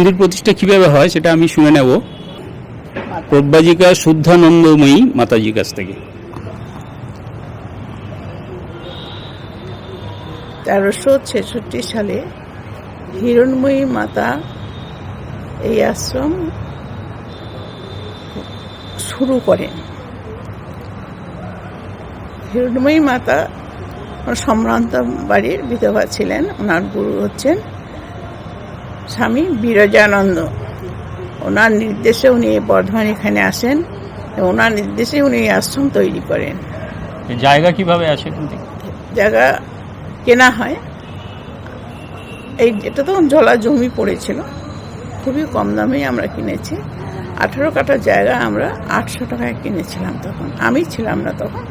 মন্দির প্রতিষ্ঠা কীভাবে হয় সেটা আমি শুনে নেব। প্রব্রাজিকা শুদ্ধানন্দময়ী মাতাজির কাছ থেকে। তেরোশো ছেষট্টি সালে হিরণময়ী মাতা এই আশ্রম শুরু করেন। হিরণময়ী মাতা সম্ভ্রান্ত বাড়ির বিধবা ছিলেন, ওনার গুরু হচ্ছেন স্বামী বিরজানন্দ। ওনার নির্দেশে উনি বর্ধমান এখানে আসেন ওনার নির্দেশে উনি আশ্রম তৈরি করেন। জায়গা কীভাবে আসে জায়গা কেনা হয়। এই এটা তখন জলা জমি পড়েছিল। খুবই কম দামেই আমরা কিনেছি। আঠেরো কাঠা জায়গা আমরা আটশো টাকায় কিনেছিলাম তখন। আমি ছিলাম না তখন।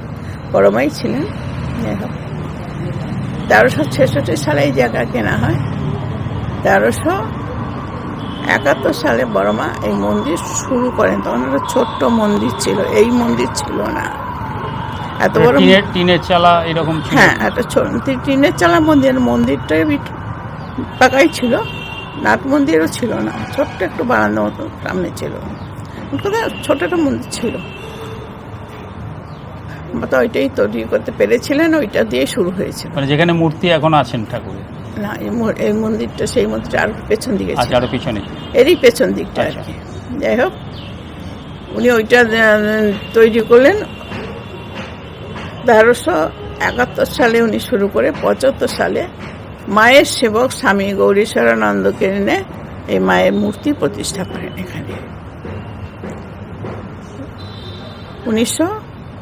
বড়মাই ছিলেন। তেরোশো ছেষট্টি সালে এই জায়গা কেনা হয়। তেরোশো একাত্তর সালে বড়মা এই মন্দির শুরু করেন। তখন একটা ছোট্ট মন্দির ছিল। এই মন্দির ছিল না। এত বড় টিনের চালা এরকম হ্যাঁ একটা ছোট টিনের চালা মন্দির মন্দিরটা বিট- পাকাই ছিল। নাট মন্দিরও ছিল না। ছোট্ট একটু বারান্দা মতো সামনে ছিল। ছোট একটা মন্দির ছিল। তো ওইটাই তৈরি করতে পেরেছিলেন ওইটা দিয়ে শুরু হয়েছিল। মানে যেখানে মূর্তি এখন আছেন ঠাকুরের। না এই মন্দিরটা সেই মন্দিরটা আর পেছন দিকে আচ্ছা আরও পিছনে। এরই পেছন দিকটা আর আচ্ছা। কি। যাই হোক উনি ওইটা তৈরি করলেন। তেরোশো একাত্তর সালে উনি শুরু করে পঁচাত্তর সালে মায়ের সেবক স্বামী গৌরীশ্বরানন্দকে এনে এই মায়ের মূর্তি প্রতিষ্ঠা করেন এখানে। উনিশশো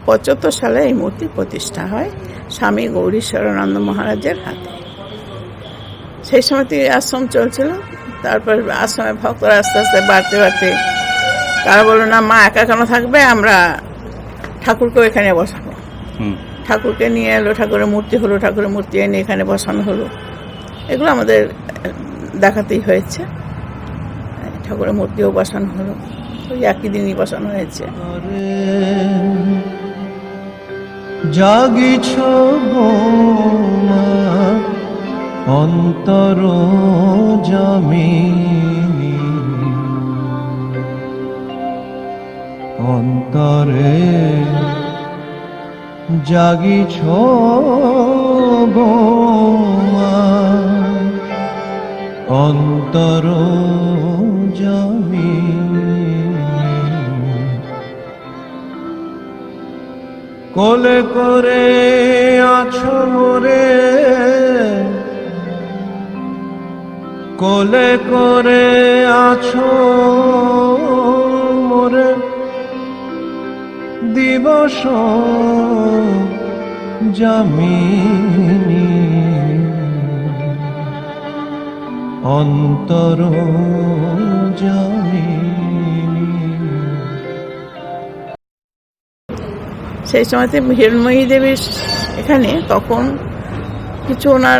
পঁচাত্তর সালে এই মূর্তি প্রতিষ্ঠা হয় স্বামী গৌরীশ্বরানন্দ মহারাজের হাতে। সেই সময় থেকে আশ্রম চলছিল। তারপর আশ্রমে ভক্তরা আস্তে আস্তে বাড়তে বাড়তে তারা বলল না মা একা কেন থাকবে? আমরা ঠাকুরকেও এখানে বসাবো। হুম। ঠাকুরকে নিয়ে এলো ঠাকুরের মূর্তি হলো ঠাকুরের মূর্তি এনে এখানে বসানো হলো। এগুলো আমাদের দেখাতেই হয়েছে। ঠাকুরের মূর্তিও বসানো হলো। ওই একই দিনই বসানো হয়েছে। জাগিছ অন্তর জমিনি। অন্তরে জাগিছ অন্তর জমিনি। কোলে করে আছো মোরে কোলে করে আছো মোরে দিবস জামিনী। অন্তর সেই সময়তে হিরণময়ী দেবীর এখানে তখন কিছু ওনার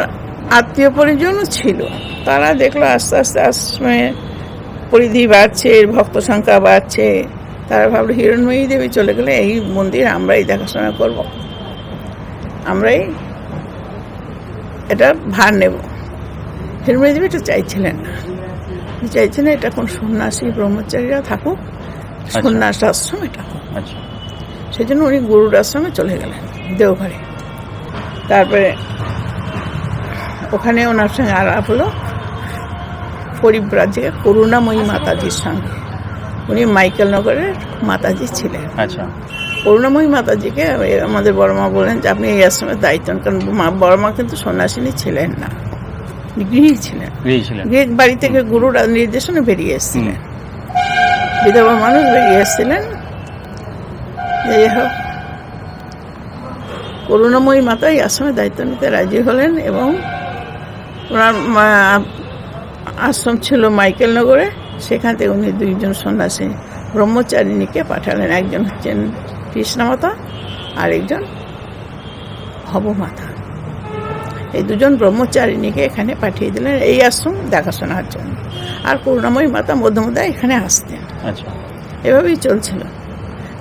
আত্মীয় পরিজনও ছিল। তারা দেখল আস্তে আস্তে আশ্রমে পরিধি বাড়ছে ভক্ত সংখ্যা বাড়ছে। তারা ভাবলো হিরণময়ী দেবী চলে গেলে এই মন্দির আমরাই দেখাশোনা করব। আমরাই এটা ভার নেব। হিরণময়ী দেবী এটা চাইছিলেন না। চাইছিলেন এটা কোন সন্ন্যাসী ব্রহ্মচারীরা থাকুক সন্ন্যাস আশ্রম এটা হোক। আচ্ছা। সেই জন্য উনি গরুর আশ্রমে চলে গেলেন দেওঘরে। তারপরে ওখানে ওনার সঙ্গে আলাপ হলো। পরিব্রাজিকা করুণাময়ী মাতাজির সঙ্গে। উনি মাইকেল নগরের মাতাজি ছিলেন। আচ্ছা। করুণাময়ী মাতাজিকে আমাদের বড়মা বলেন যে আপনি এই আশ্রমের দায়িত্ব। কারণ মা বড়মা কিন্তু সন্ন্যাসিনী ছিলেন না। গৃহী ছিলেন। গৃহ বাড়ি থেকে গুরুর নির্দেশনে বেরিয়ে এসেছিলেন। বিধবা মানুষ বেরিয়ে এসেছিলেন। যাই হোক করুণাময়ী মাতা এই আশ্রমের দায়িত্ব নিতে রাজি হলেন এবং ওনার আশ্রম ছিল মাইকেল নগরে। সেখান থেকে উনি দুইজন সন্ন্যাসী ব্রহ্মচারিণীকে পাঠালেন। একজন হচ্ছেন কৃষ্ণমাতা আর একজন ভবমাতা এই দুজন ব্রহ্মচারিণীকে এখানে পাঠিয়ে দিলেন এই আশ্রম দেখাশোনার জন্য। আর করুণাময়ী মাতা মধ্যে মধ্যে এখানে আসতেন। আচ্ছা। এভাবেই চলছিল।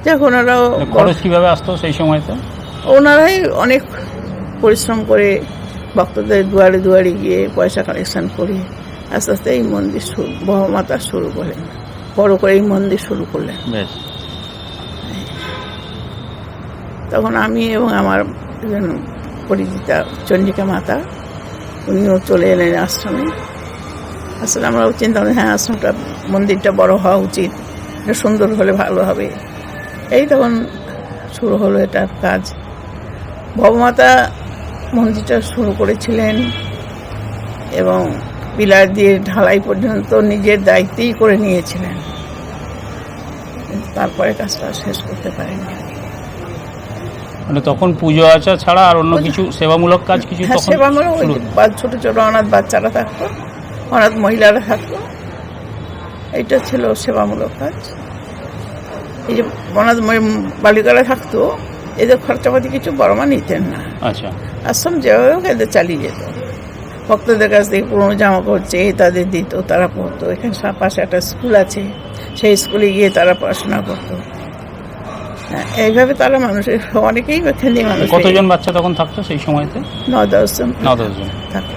যাক ওনারাও খরচ কীভাবে আসতো সেই সময় তো ওনারাই অনেক পরিশ্রম করে ভক্তদের দুয়ারে দুয়ারে গিয়ে পয়সা কালেকশন করে আস্তে আস্তে এই মন্দির শুরু বহমাতা শুরু করলেন বড় করে এই মন্দির শুরু করলেন তখন আমি এবং আমার পরিচিতা চন্ডিকা মাতা উনিও চলে এলেন আশ্রমে। আসলে আমরাও চিন্তা করি হ্যাঁ আশ্রমটা মন্দিরটা বড় হওয়া উচিত এটা সুন্দর হলে ভালো হবে। এই তখন শুরু হলো এটার কাজ। ভবমাতা মন্দিরটা শুরু করেছিলেন এবং পিলার দিয়ে ঢালাই পর্যন্ত নিজের দায়িত্বেই করে নিয়েছিলেন। তারপরে কাজটা শেষ করতে পারেননি। মানে তখন পুজো আচা ছাড়া আর অন্য কিছু সেবামূলক কাজ কিছু হ্যাঁ তখন সেবামূলক ছোট ছোট অনাথ বাচ্চারা থাকতো অনাথ মহিলারা থাকতো। এইটা ছিল সেবামূলক কাজ। এই যে অনাথ বালিকারা থাকতো এদের খরচাপাতি কিছু বড়মা নিতেন না। আচ্ছা। আশ্রম যেভাবে হোক এদের চালিয়ে যেত। ভক্তদের কাছ থেকে পুরোনো জামা কাপড় চেয়ে তাদের দিত তারা পড়তো। এখানে পাশে একটা স্কুল আছে সেই স্কুলে গিয়ে তারা পড়াশোনা করতো। হ্যাঁ, এইভাবে তারা মানুষের অনেকেই এখান মানুষ কতজন বাচ্চা তখন থাকতো সেই সময়তে? ন দশজন ন দশজন থাকে।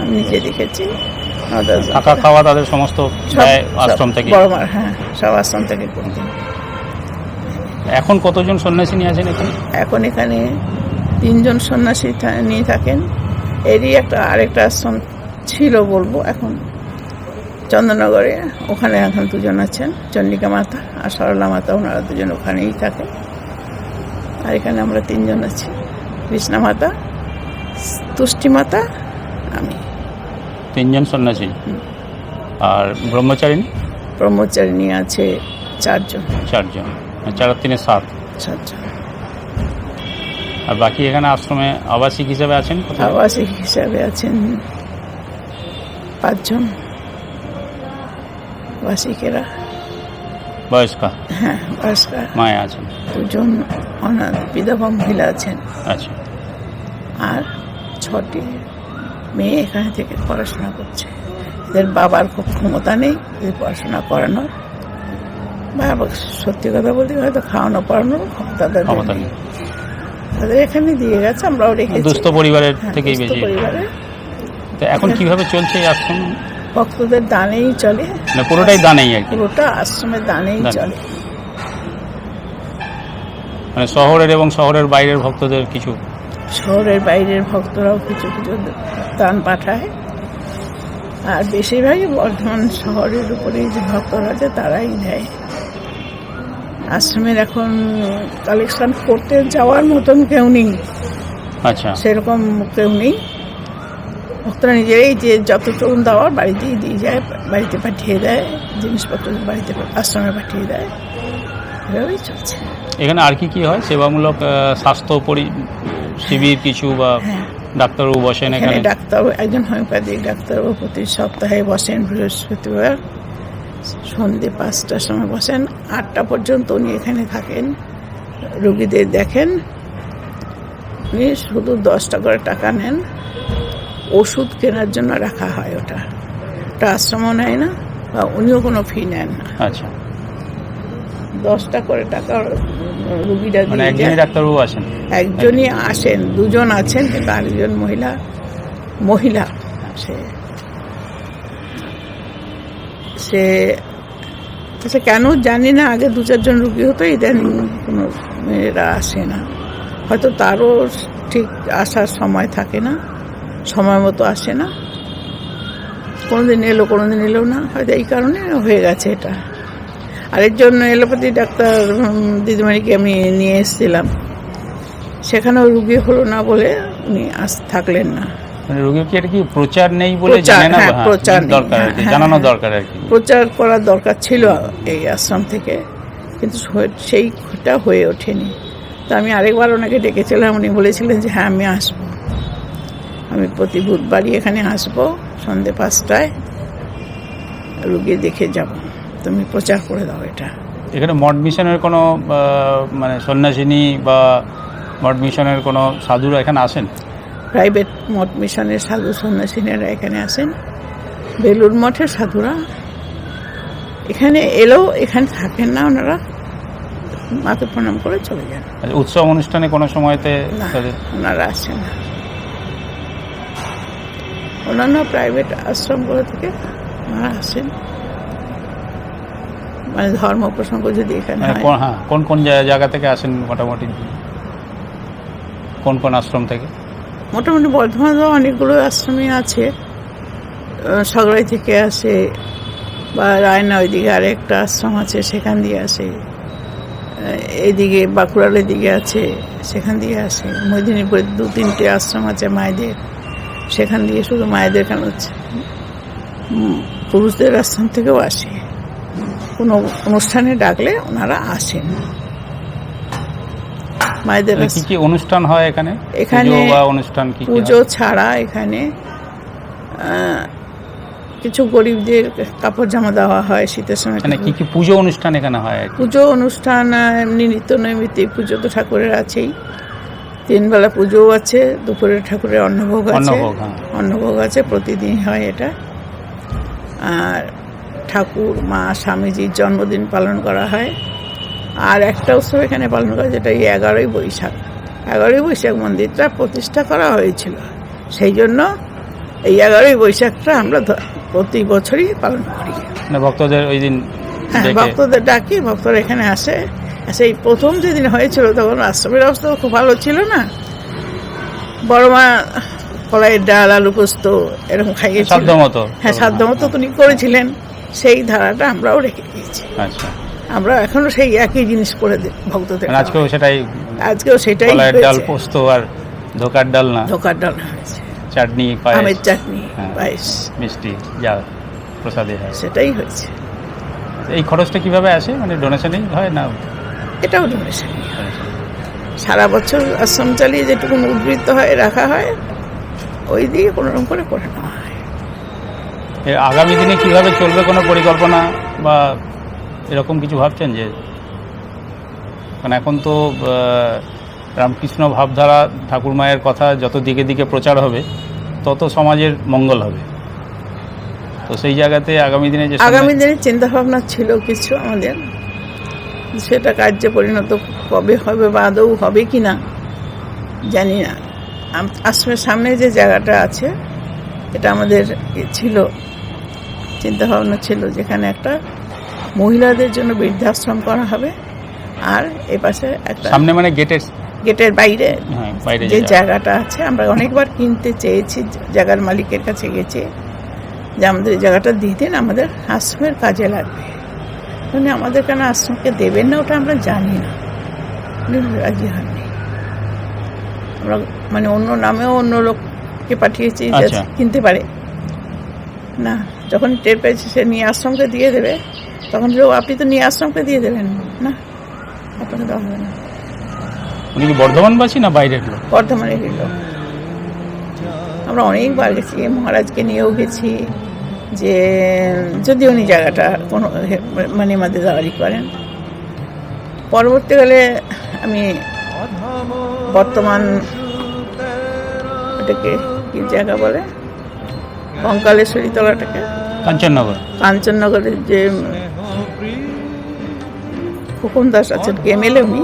আমি নিজে দেখেছি থাকা খাওয়া তাদের সমস্ত আশ্রম থেকে? হ্যাঁ সব আশ্রম থেকে করতেন এখন কতজন সন্ন্যাসিনী আছেন এখানে? এখন এখানে তিনজন সন্ন্যাসী নিয়ে থাকেন। এরই একটা আরেকটা আশ্রম ছিল বলব এখন। চন্দননগরে ওখানে এখন দুজন আছেন চন্ডিকা মাতা আর সরলা মাতা ওনারা দুজন ওখানেই থাকেন আর এখানে আমরা তিনজন আছি। কৃষ্ণা মাতা তুষ্টি মাতা আমি। তিনজন সন্ন্যাসী। আর ব্রহ্মচারিণী? ব্রহ্মচারিণী আছে চারজন। চারজন। চার তিনে সাত। চারজন। আর বাকি এখানে আশ্রমে আবাসিক হিসাবে আছেন? আবাসিক হিসাবে আছেন পাঁচজন আবাসিকেরা বয়স্কা? হ্যাঁ বয়স্কা। মায়া আছেন? দুজন অনাথ বিধবা মহিলা আছেন। আচ্ছা। আর ছটি মেয়ে এখানে থেকে পড়াশোনা করছে। এদের বাবার খুব ক্ষমতা নেই এদের পড়াশোনা করানোর। বাবা সত্যি কথা বলতে হয়তো খাওয়ানো পড়ানোর ক্ষমতা তাদের ক্ষমতা নেই। নেই। তাদের এখানে দিয়ে গেছে আমরাও রেখেছি। দুস্থ পরিবারের হ্যাঁ, থেকেই বেশি তো এখন কীভাবে চলছে আশ্রম? ভক্তদের দানেই চলে। না পুরোটাই দানেই আর পুরোটা আশ্রমের দানেই চলে। মানে শহরের এবং শহরের বাইরের ভক্তদের কিছু? শহরের বাইরের ভক্তরাও কিছু কিছু দান পাঠায়। আর বেশিরভাগই বর্ধমান শহরের উপরে যে ভক্তরা আছে তারাই দেয়। আশ্রমের এখন কালেকশন করতে যাওয়ার মতন কেউ নেই। আচ্ছা। সেরকম কেউ নেই। ভক্তরা নিজেরাই যে যতটুকু দেওয়ার বাড়িতেই দিয়ে যায় বাড়িতে পাঠিয়ে দেয় জিনিসপত্র বাড়িতে আশ্রমে পাঠিয়ে দেয়। এভাবেই চলছে। এখানে আর কি কি হয়? সেবামূলক স্বাস্থ্য পরি শিবির কিছু বা হ্যাঁ। ডাক্তারবাবু বসেন এখানে ডাক্তার একজন হোমিওপ্যাথিক ডাক্তারবাবু প্রতি সপ্তাহে বসেন বৃহস্পতিবার। সন্ধে পাঁচটার সময় বসেন। আটটা পর্যন্ত উনি এখানে থাকেন। রুগীদের দেখেন। উনি শুধু দশটা করে টাকা নেন। ওষুধ কেনার জন্য রাখা হয় ওটা। ওটা আশ্রমও নেয় না বা উনিও কোনো ফি নেন না। আচ্ছা। দশটা করে টাকা রুগীরা মানে একজনই ডাক্তারবাবু আসেন? একজনই আসেন। দুজন আছেন কিন্তু আরেকজন মহিলা মহিলা সে সে আচ্ছা কেন জানি না, আগে দু চারজন রুগী হতো ইদানিং কোনো মেয়েরা আসে না। হয়তো তারও ঠিক আসার সময় থাকে না, সময় মতো আসে না। কোনোদিন এলো কোনোদিন এলো না, হয়তো এই কারণে হয়ে গেছে এটা। আরেকজন এলোপ্যাথি ডাক্তার দিদিমণিকে আমি নিয়ে এসেছিলাম। সেখানেও রুগী হলো না বলে উনি আস, থাকলেন না। মানে কি এটা কি প্রচার নেই বলে প্রচার, না? হ্যাঁ, হ্যাঁ, প্রচার দরকার আর কি হ্যাঁ, জানানো। দরকার আর কি। প্রচার করার দরকার ছিল এই আশ্রম থেকে কিন্তু সেইটা হয়ে ওঠেনি। তো আমি আরেকবার ওনাকে ডেকেছিলাম উনি বলেছিলেন যে হ্যাঁ আমি আসব। আমি প্রতি বুধবারই এখানে আসব সন্ধে পাঁচটায়। রুগী দেখে যাব। তুমি প্রচার করে দাও এটা। এখানে মঠ মিশনের কোনো মানে সন্ন্যাসিনী বা মঠ মিশনের কোনো সাধুরা এখানে আসেন? প্রাইভেট মঠ মিশনের সাধু সন্ন্যাসিনীরা এখানে আসেন বেলুর মঠের সাধুরা। এখানে এলেও এখানে থাকেন না ওনারা। মাকে প্রণাম করে চলে যান। আচ্ছা, উৎসব অনুষ্ঠানে কোনো সময়তে ওনারা আসেন না। অন্যান্য প্রাইভেট আশ্রমগুলো থেকে ওনারা আসেন। মানে ধর্ম প্রসঙ্গ যদি এখানে মানে কোন- হ্যাঁ কোন কোন জায়গা- জায়গা থেকে আসেন মোটামুটি? কোন কোন আশ্রম থেকে? মোটামুটি বর্ধমানে অনেকগুলো আশ্রমই আছে। সগড়াই থেকে আসে বা রায়না ওইদিকে আরেকটা আশ্রম আছে সেখান দিয়ে আসে। আহ, এইদিকে বাঁকুড়ালের দিকে আছে সেখান দিয়ে আসে। মেদিনীপুরে দু তিনটে আশ্রম আছে মায়েদের সেখান দিয়ে শুধু মায়েদের কেন হচ্ছে? পুরুষদের আশ্রম থেকেও আসে। কোনো অনুষ্ঠানে ডাকলে ওনারা আসেন। মায়েদের কি কি অনুষ্ঠান হয় এখানে? এখানে অনুষ্ঠান কি পুজো ছাড়া এখানে কিছু গরিবদের কাপড় জামা দেওয়া হয় শীতের সময় মানে কি কি পুজো অনুষ্ঠান এখানে হয় পুজো অনুষ্ঠান এমনি নিত্য নৈমিত্তিক পুজো তো ঠাকুরের আছেই। তিন বেলা পুজোও আছে দুপুরে ঠাকুরের অন্নভোগ আছে। হ্যাঁ। অন্নভোগ আছে প্রতিদিন হয় এটা। আর ঠাকুর মা স্বামীজির জন্মদিন পালন করা হয়। আর একটা উৎসব এখানে পালন করা যেটা এই এগারোই বৈশাখ। এগারোই বৈশাখ মন্দিরটা প্রতিষ্ঠা করা হয়েছিল। সেই জন্য এই এগারোই বৈশাখটা আমরা প্রতি বছরই পালন করি। মানে ভক্তদের ওই দিন হ্যাঁ ভক্তদের ডাকি ভক্তরা এখানে আসে। সেই প্রথম যেদিন হয়েছিল তখন আশ্রমের অবস্থা খুব ভালো ছিল না? বড় মা কলাইয়ের ডাল আলু পোস্ত এরকম খাইয়েছিল। সাধ্য মতো হ্যাঁ সাধ্য মতো তিনি করেছিলেন। সেই ধারাটা আমরাও রেখে দিয়েছি। আচ্ছা। আমরা এখনও সেই একই জিনিস করে দিই ভক্তদের মানে আজকেও সেটাই আজকেও সেটাই ডাল পোস্ত আর ধোকার ডাল না? ধোকার ডাল হয়েছে। চাটনি আমের চাটনি হ্যাঁ। পায়েস। মিষ্টি যা প্রসাদে হয়। সেটাই হয়েছে। এই খরচটা কীভাবে আসে? মানে ডোনেশনেই হয় না? এটাও ডোনেশন। সারা বছর আশ্রম চালিয়ে যেটুকু উদ্বৃত্ত হয় রাখা হয় ওই দিয়ে কোনো রকম করে করে নেওয়া হয়। আগামী দিনে কীভাবে চলবে কোনো পরিকল্পনা বা এরকম কিছু ভাবছেন যে কারণ এখন তো রামকৃষ্ণ ভাবধারা ঠাকুর মায়ের কথা যত দিকে দিকে প্রচার হবে তত সমাজের মঙ্গল হবে। তো সেই জায়গাতে আগামী দিনে যে আগামী দিনে চিন্তা ভাবনা ছিল কিছু আমাদের। সেটা কার্যে পরিণত কবে হবে বা আদৌ হবে কি না জানি না। আশ্রমের সামনে যে জায়গাটা আছে এটা আমাদের ছিল চিন্তা ভাবনা ছিল যেখানে একটা মহিলাদের জন্য বৃদ্ধাশ্রম করা হবে। আর এ পাশে একটা সামনে মানে গেটের গেটের বাইরে হ্যাঁ যে যে জায়গাটা আছে আমরা অনেকবার কিনতে চেয়েছি জায়গার মালিকের কাছে গেছি যে আমাদের জায়গাটা দিয়ে দিন আমাদের আশ্রমের কাজে লাগবে। উনি আমাদের কেন আশ্রমকে দেবেন না ওটা আমরা জানি না। উনি রাজি হননি। আমরা মানে অন্য নামেও অন্য লোককে পাঠিয়েছি আচ্ছা। কিনতে পারে। না যখন টের পেয়েছে সে নিয়ে আশ্রমকে দিয়ে দেবে। তখন বলল, আপনি তো নিয়ে আশ্রমকে দিয়ে দেবেন না আপনাকে দেওয়া হবে না। উনি কি বর্ধমানবাসী না বাইরের লোক? বর্ধমানে গেল আমরা অনেকবার গেছি মহারাজকে নিয়েও গেছি যে যদি উনি জায়গাটা কোনো মানে আমাদের দাওয়ারি করেন। পরবর্তীকালে আমি বর্তমান ওটাকে কি জায়গা বলে? কঙ্কালেশ্বরী তলাটাকে কাঞ্চননগর। কাঞ্চননগরের যে খোকন দাস আছেন এমএলএ উনি।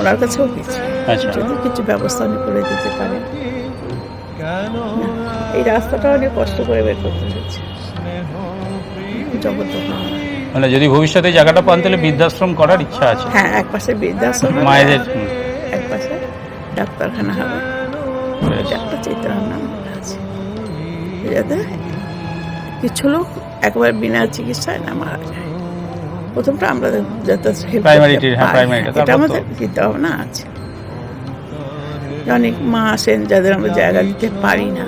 ওনার কাছেও গেছি। আচ্ছা। যদি কিছু ব্যবস্থা উনি করে দিতে পারেন এই রাস্তাটা অনেক কষ্ট করে বের করতে হয়েছে। মানে যদি ভবিষ্যতে জায়গাটা পান তাহলে বৃদ্ধাশ্রম করার ইচ্ছা আছে। হ্যাঁ এক পাশে বৃদ্ধাশ্রম মায়েদের এক পাশে ডাক্তারখানা হবে। একটা চিন্তাভাবনা আমার আছে। যাতে কিছু লোক একবার বিনা চিকিৎসায় না মারা যায়। প্রথমটা আমরা যাতে হ্যাঁ, এটা তো- আমাদের আছে। অনেক মা আসেন যাদের আমরা জায়গা দিতে পারি না।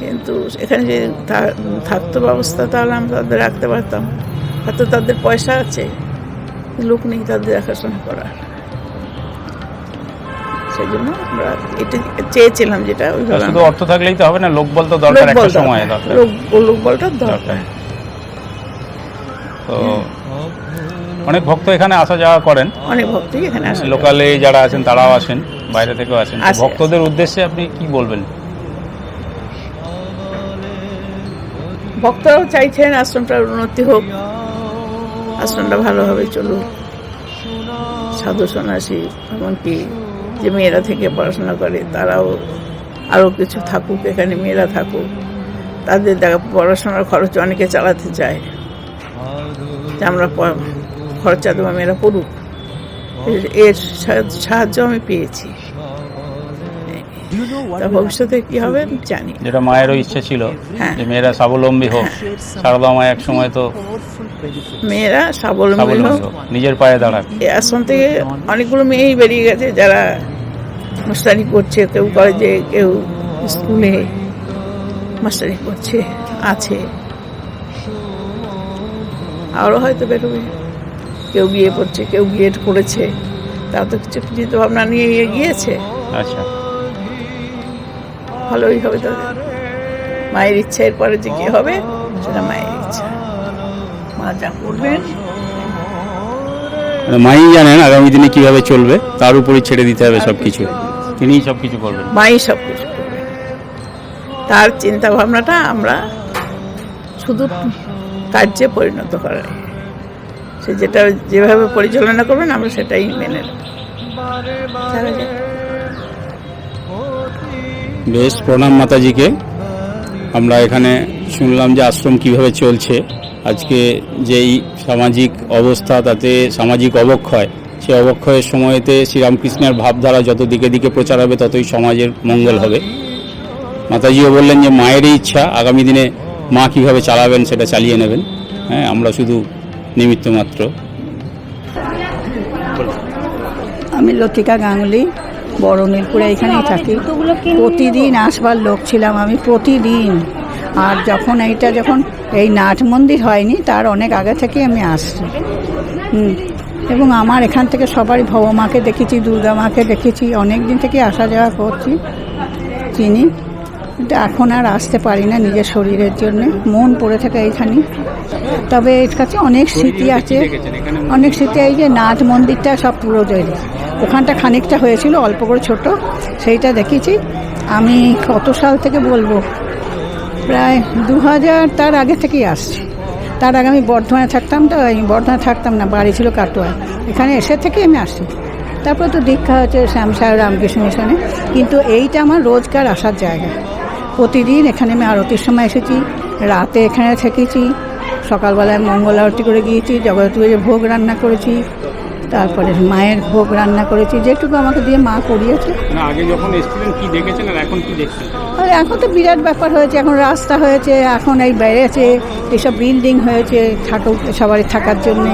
কিন্তু এখানে যে থাকতো ব্যবস্থা তাহলে আমরা তাদের রাখতে পারতাম। হয়তো তাদের পয়সা আছে লোক নেই তাদের দেখাশোনা করার। সেই জন্য আমরা এটা চেয়েছিলাম যেটা শুধু অর্থ থাকলেই তো হবে না লোকবল তো দরকার একটা সময় লোক লোকবলটা দরকার। দরকার। তো অনেক ভক্ত এখানে আসা যাওয়া করেন। অনেক ভক্তই এখানে আসে লোকালে যারা আছেন তারাও আসেন বাইরে থেকেও আসেন। ভক্তদের উদ্দেশ্যে আপনি কি বলবেন? ভক্তরাও চাইছেন আশ্রমটার উন্নতি হোক আশ্রমটা ভালোভাবে চলুক। সাধু সন্ন্যাসী এমনকি যে মেয়েরা থেকে পড়াশোনা করে তারাও আরও কিছু থাকুক এখানে মেয়েরা থাকুক। তাদের দেখা পড়াশোনার খরচ অনেকে চালাতে চায়। যে আমরা খরচা দেবো মেয়েরা পড়ুক। এর- এর সাহায্য আমি পেয়েছি। ভবিষ্যতে কি হবে? আমি জানি। যেটা মায়েরও ইচ্ছে ছিল হ্যাঁ। যে মেয়েরা স্বাবলম্বী হোক। সারদা মা এক সময় তো মেয়েরা স্বাবলম্বী হোক। নিজের পায়ে দাঁড়াক। এই আশ্রম থেকে অনেকগুলো মেয়েই বেরিয়ে গেছে যারা মাস্টারি করছে কেউ কলেজে কেউ স্কুলে মাস্টারি করছে আছে। আরও হয়তো বেরোবে। কেউ বিয়ে করছে কেউ বিয়ে করেছে তারা তো কিছু চিন্তা ভাবনা নিয়ে এগিয়েছে আচ্ছা। ভালোই হবে তাদের মায়ের ইচ্ছা এরপরে যে কি হবে সেটা মায়ের ইচ্ছা। মা যা করবেন। মানে মাই জানেন আগামী দিনে কীভাবে চলবে তার উপরই ছেড়ে দিতে হবে সব কিছু তিনিই সব কিছু করবেন। মাই সব কিছু করবে তার চিন্তা ভাবনাটা আমরা শুধু কার্যে পরিণত করাই সে যেটা যেভাবে পরিচালনা করবেন, আমরা সেটাই মেনে বেশ, প্রণাম মাতাজিকে। আমরা এখানে শুনলাম যে আশ্রম কীভাবে চলছে। আজকে যেই সামাজিক অবস্থা, তাতে সামাজিক অবক্ষয়, সেই অবক্ষয়ের সময়তে শ্রীরামকৃষ্ণের ভাবধারা যত দিকে দিকে প্রচার হবে, ততই সমাজের মঙ্গল হবে। মাতাজিও বললেন যে, মায়েরই ইচ্ছা, আগামী দিনে মা কীভাবে চালাবেন সেটা চালিয়ে নেবেন। হ্যাঁ আমরা শুধু নিমিত্ত মাত্র। আমি লতিকা গাঙ্গুলি, বড় নীলপুরে এখানেই থাকি। প্রতিদিন আসবার লোক ছিলাম আমি, প্রতিদিন। আর যখন এইটা যখন এই নাট মন্দির হয়নি, তার অনেক আগে থেকে আমি আসছি। এবং আমার এখান থেকে সবারই ভবমাকে দেখেছি দুর্গা মাকে দেখেছি, অনেক দিন থেকে আসা যাওয়া করছি। চিনি। এখন আর আসতে পারি না নিজের শরীরের জন্য। মন পড়ে থাকে এইখানে। তবে এর কাছে অনেক স্মৃতি আছে। অনেক স্মৃতি এই যে নাট মন্দিরটা সব পুরো তৈরি ওখানটা খানিকটা হয়েছিল অল্প করে ছোট। সেইটা দেখেছি। আমি কত সাল থেকে বলব? প্রায় দু হাজার তার আগে থেকেই আসছি। তার আগে আমি বর্ধমানে থাকতাম তো আমি বর্ধমানে থাকতাম না বাড়ি ছিল কাটোয়া। এখানে এসে থেকেই আমি আসছি। তারপরে তো দীক্ষা হচ্ছে শ্যামসার রামকৃষ্ণ মিশনে। কিন্তু এইটা আমার রোজকার আসার জায়গা। প্রতিদিন এখানে আমি আরতির সময় এসেছি, রাতে এখানে থেকেছি, সকালবেলায় মঙ্গল আরতি করে গিয়েছি জগৎপুরে ভোগ রান্না করেছি তারপরে মায়ের ভোগ রান্না করেছি যেটুকু আমাকে দিয়ে মা করিয়েছে। আগে যখন এসেছিলেন কি দেখেছেন আর এখন কি দেখছেন? আর এখন তো বিরাট ব্যাপার হয়েছে এখন রাস্তা হয়েছে এখন এই বেড়েছে এইসব বিল্ডিং হয়েছে থাকুক সবারই থাকার জন্যে।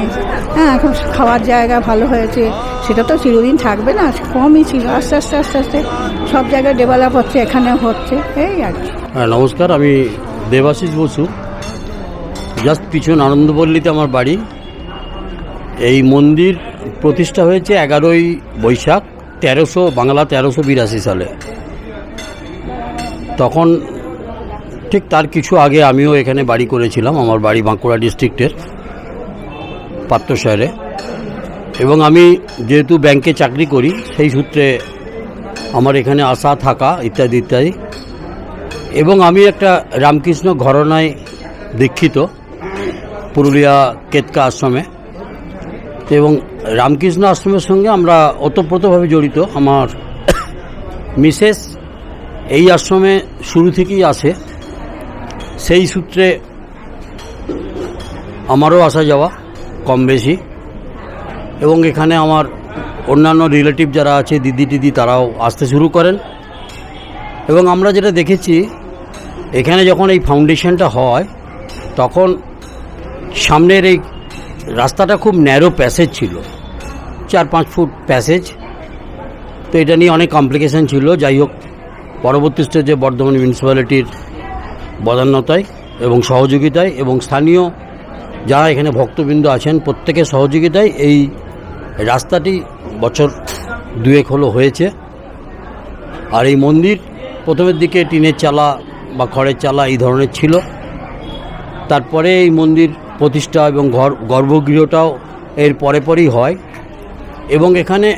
হ্যাঁ এখন খাওয়ার জায়গা ভালো হয়েছে সেটা তো চিরদিন থাকবে না কমই ছিল আস্তে আস্তে আস্তে আস্তে সব জায়গায় ডেভেলপ হচ্ছে এখানেও হচ্ছে এই আর কি। হ্যাঁ নমস্কার আমি দেবাশিস বসু। জাস্ট পিছন আনন্দপল্লীতে আমার বাড়ি। এই মন্দির প্রতিষ্ঠা হয়েছে এগারোই বৈশাখ, তেরোশো, বাংলা তেরোশো বিরাশি সালে। তখন ঠিক তার কিছু আগে আমিও এখানে বাড়ি করেছিলাম, আমার বাড়ি বাঁকুড়া ডিস্ট্রিক্টের পাত্রশহরে এবং আমি যেহেতু ব্যাংকে চাকরি করি, সেই সূত্রে আমার এখানে আসা, থাকা ইত্যাদি ইত্যাদি। এবং আমি একটা রামকৃষ্ণ ঘরনায় দীক্ষিত, পুরুলিয়া কেতকা আশ্রমে। এবং রামকৃষ্ণ আশ্রমের সঙ্গে আমরা ওতপ্রোতভাবে জড়িত। আমার মিসেস এই আশ্রমে শুরু থেকেই আসে সেই সূত্রে আমারও আসা যাওয়া কম বেশি। এবং এখানে আমার অন্যান্য রিলেটিভ যারা আছে, দিদি দিদি তারাও আসতে শুরু করেন। এবং আমরা যেটা দেখেছি, এখানে যখন এই ফাউন্ডেশনটা হয়, তখন সামনের এই রাস্তাটা খুব ন্যারো প্যাসেজ ছিল। চার, পাঁচ ফুট প্যাসেজ তো এটা নিয়ে অনেক কমপ্লিকেশন ছিল। যাই হোক, পরবর্তী স্টেজে বর্ধমান মিউনিসিপ্যালিটির বদান্যতায় এবং সহযোগিতায় এবং স্থানীয় যারা এখানে ভক্তবৃন্দ আছেন, প্রত্যেকের সহযোগিতায় এই রাস্তাটি বছর দুয়েক হলো হয়েছে। আর এই মন্দির প্রথমের দিকে টিনের চালা বা খড়ের চালা এই ধরনের ছিল। তারপরে এই মন্দির প্রতিষ্ঠা এবং ঘর, গর্ভগৃহটাও এর পরে পরেই হয়। এবং এখানে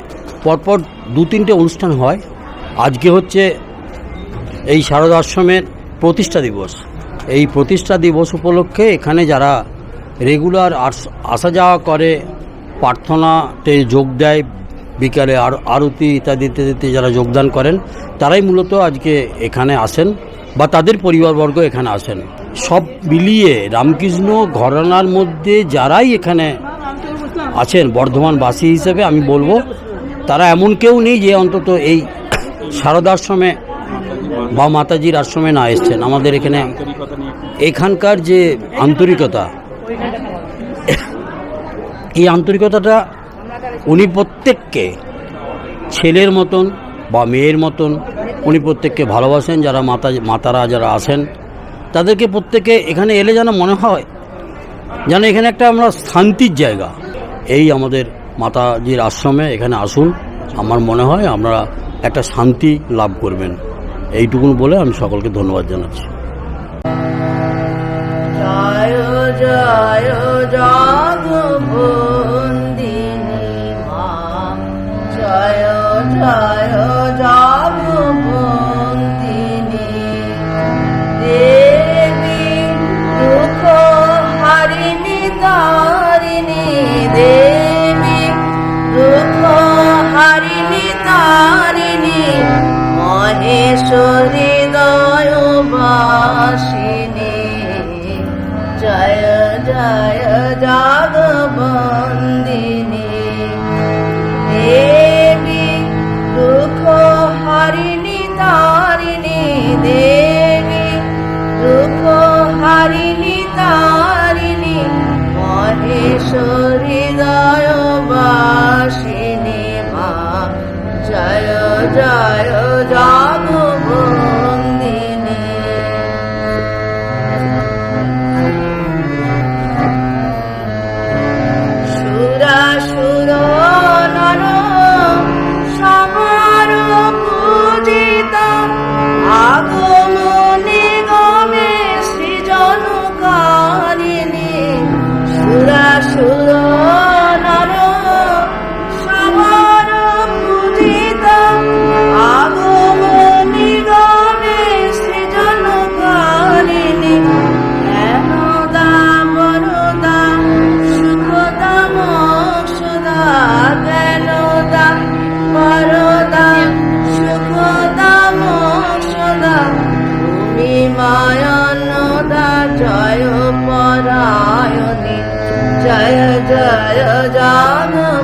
পরপর দু তিনটে অনুষ্ঠান হয়। আজকে হচ্ছে এই শারদা আশ্রমের প্রতিষ্ঠা দিবস। এই প্রতিষ্ঠা দিবস উপলক্ষে এখানে যারা রেগুলার আসা যাওয়া করে, প্রার্থনাতে যোগ দেয়, বিকালে আর, আরতি ইত্যাদি ইত্যাদিতে যারা যোগদান করেন, তারাই মূলত আজকে এখানে আসেন বা তাদের পরিবারবর্গ এখানে আসেন। সব মিলিয়ে রামকৃষ্ণ ঘরানার মধ্যে যারাই এখানে আছেন, বর্ধমানবাসী হিসেবে আমি বলব, তারা এমন কেউ নেই যে অন্তত এই শারদাশ্রমে বা মাতাজির আশ্রমে না এসছেন। আমাদের এখানে এখানকার যে আন্তরিকতা, এই আন্তরিকতাটা উনি প্রত্যেককে ছেলের মতন বা মেয়ের মতন উনি প্রত্যেককে ভালোবাসেন, যারা মাতা, মাতারা যারা আসেন তাদেরকে প্রত্যেকে এখানে এলে যেন মনে হয়, যেন এখানে একটা আমরা শান্তির জায়গা। এই আমাদের মাতাজির আশ্রমে এখানে আসুন, আমার মনে হয় আমরা একটা শান্তি লাভ করবেন। এইটুকুন বলে আমি সকলকে ধন্যবাদ জানাচ্ছি। জয় জয় জয় জয় जय जान